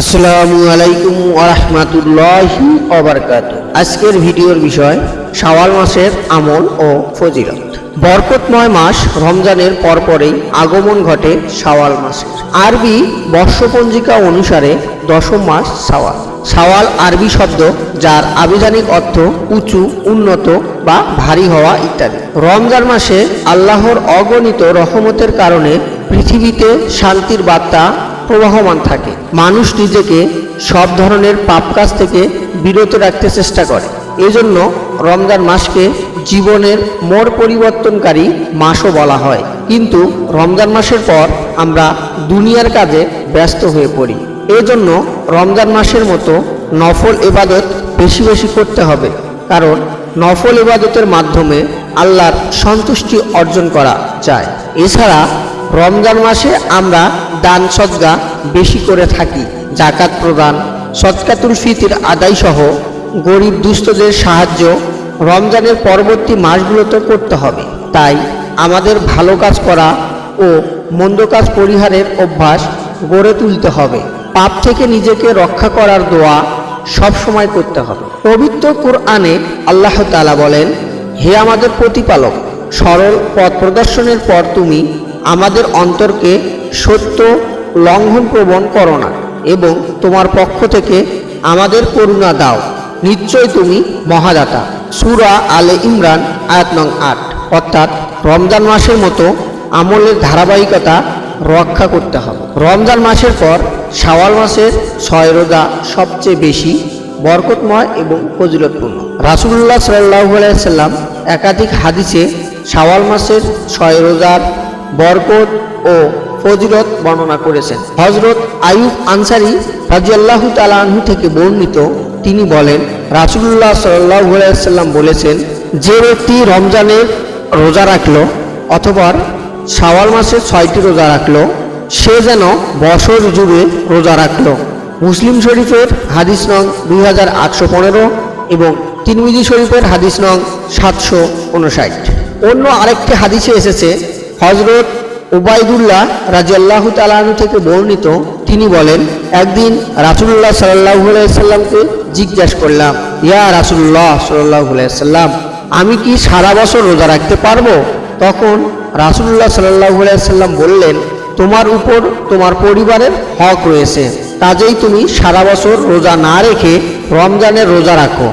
আসসালামু আলাইকুম ওরহমাতুল্লাহি অবরকাত আজকের ভিডিওর বিষয়, শাওয়াল মাসের আমল ও ফজিলত। বরকতময় মাস রমজানের পরপরেই আগমন ঘটে শাওয়াল মাসের। আরবি বর্ষপঞ্জিকা অনুসারে দশম মাস শাওয়াল। শাওয়াল আরবি শব্দ, যার আবিধানিক অর্থ উঁচু, উন্নত বা ভারী হওয়া ইত্যাদি। রমজান মাসে আল্লাহর অগণিত রহমতের কারণে পৃথিবীতে শান্তির বার্তা প্রবাহমান থাকে। মানুষ নিজেকে সব ধরনের পাপ কাজ থেকে বিরত রাখতে চেষ্টা করে। এজন্য রমজান মাসকে জীবনের মোর পরিবর্তনকারী মাসও বলা হয়। কিন্তু রমজান মাসের পর আমরা দুনিয়ার কাজে ব্যস্ত হয়ে পড়ি। এজন্য রমজান মাসের মতো নফল এবাদত বেশি বেশি করতে হবে। কারণ নফল ইবাদতের মাধ্যমে আল্লাহর সন্তুষ্টি অর্জন করা যায়। এছাড়া রমজান মাসে আমরা দান সজ্জা বেশি করে থাকি জাকাত প্রদান সৎকাতুল ফিতির আদায় সহ গরিব দুস্থদের সাহায্য রমজানের পরবর্তী মাসগুলোতে করতে হবে। তাই আমাদের ভালো কাজ করা ও মন্দ কাজ পরিহারের অভ্যাস গড়ে তুলতে হবে। পাপ থেকে নিজেকে রক্ষা করার দোয়া সব সময় করতে হবে। পবিত্র কোরআনে আল্লাহ তালা বলেন, হে আমাদের প্রতিপালক, সরল পথ প্রদর্শনের পর তুমি আমাদের অন্তরকে সত্য লঙ্ঘন প্রবণ করো না এবং তোমার পক্ষ থেকে আমাদের করুণা দাও। নিশ্চয় তুমি মহাদাতা। সুরা আলে ইমরান, আয়াত নং আট। অর্থাৎ রমজান মাসের মতো আমলের ধারাবাহিকতা রক্ষা করতে হবে। রমজান মাসের পর শাওয়াল মাসের ছয় রোজা সবচেয়ে বেশি বরকতময় এবং ফজিলতপূর্ণ। রাসুল্লাহ সাল্লাহ সাল্লাম একাধিক হাদিসে শাওয়াল মাসের ছয় রোজার বরকত ও ফজিলত বর্ণনা করেছেন। হজরত আয়ুব আনসারি রাজিয়াল্লাহু তালাহু থেকে বর্ণিত, তিনি বলেন রাসুল্লাহ সাল্লাহ সাল্লাম বলেছেন, যে ব্যক্তি রমজানের রোজা রাখল অথবা শাওয়াল মাসে ছয়টি রোজা রাখল, সে যেন বছর জুড়ে রোজা রাখল। মুসলিম শরীফের হাদিস নং দুই হাজার আটশো পনেরো এবং তিনমিজি শরীফের হাদিস নং সাতশো উনষাট। অন্য আরেকটি হাদিসে এসেছে হজরত ওবায়দুল্লাহ রাজিয়াল্লাহু তালাহু থেকে বর্ণিত, তিনি বলেন, একদিন রাসুল্লাহ সাল্লাহ সাল্লামকে জিজ্ঞাসা করলাম, ইয়া রাসুল্লাহ সাল্লাহ সাল্লাম, আমি কি সারা বছর রোজা রাখতে পারব? তখন রাসুল্লাহ সাল্লাহ সাল্লাম বললেন, তোমার উপর তোমার পরিবারের হক রয়েছে, কাজেই তুমি সারা বছর রোজা না রেখে রমজানের রোজা রাখো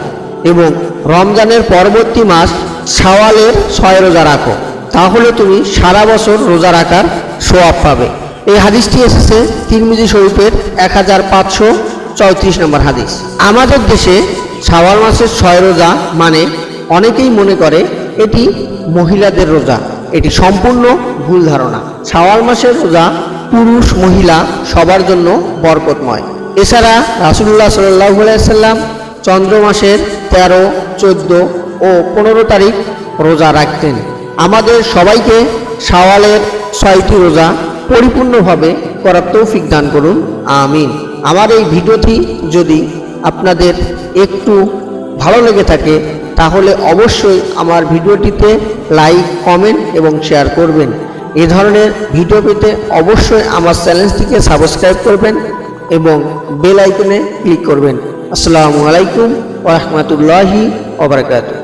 এবং রমজানের পরবর্তী মাস শাওয়ালের ছয় রোজা রাখো। তাহলে তুমি সারা বছর রোজা রাখার সোয়াব পাবে। এই হাদিসটি এসেছে তিরমিজি শরীফের এক হাজার পাঁচশো চৌত্রিশ নম্বর হাদিস। আমাদের দেশে শাওয়াল মাসের ছয় রোজা মানে অনেকেই মনে করে এটি মহিলাদের রোজা। এটি সম্পূর্ণ ভুল ধারণা। শাওয়াল মাসের রোজা পুরুষ, মহিলা সবার জন্য বরকতময়। এছাড়া রাসুল্লাহ সাল্লাহ সাল্লাম চন্দ্র মাসের তেরো, চোদ্দ ও পনেরো তারিখ রোজা রাখতেন। আমাদের সবাইকে শাওয়ালের ছয়টি রোজা পরিপূর্ণভাবে করার তৌফিক দান করুন। আমিন। আমার এই ভিডিওটি যদি আপনাদের একটু ভালো লেগে থাকে, তাহলে অবশ্যই আমার ভিডিওটিতে লাইক, কমেন্ট এবং শেয়ার করবেন। এ ধরনের ভিডিও পেতে অবশ্যই আমার চ্যানেলটিকে সাবস্ক্রাইব করবেন এবং বেল আইকনে ক্লিক করবেন। আসসালামু আলাইকুম ওরহমতুল্লাহি ওবরাকাতু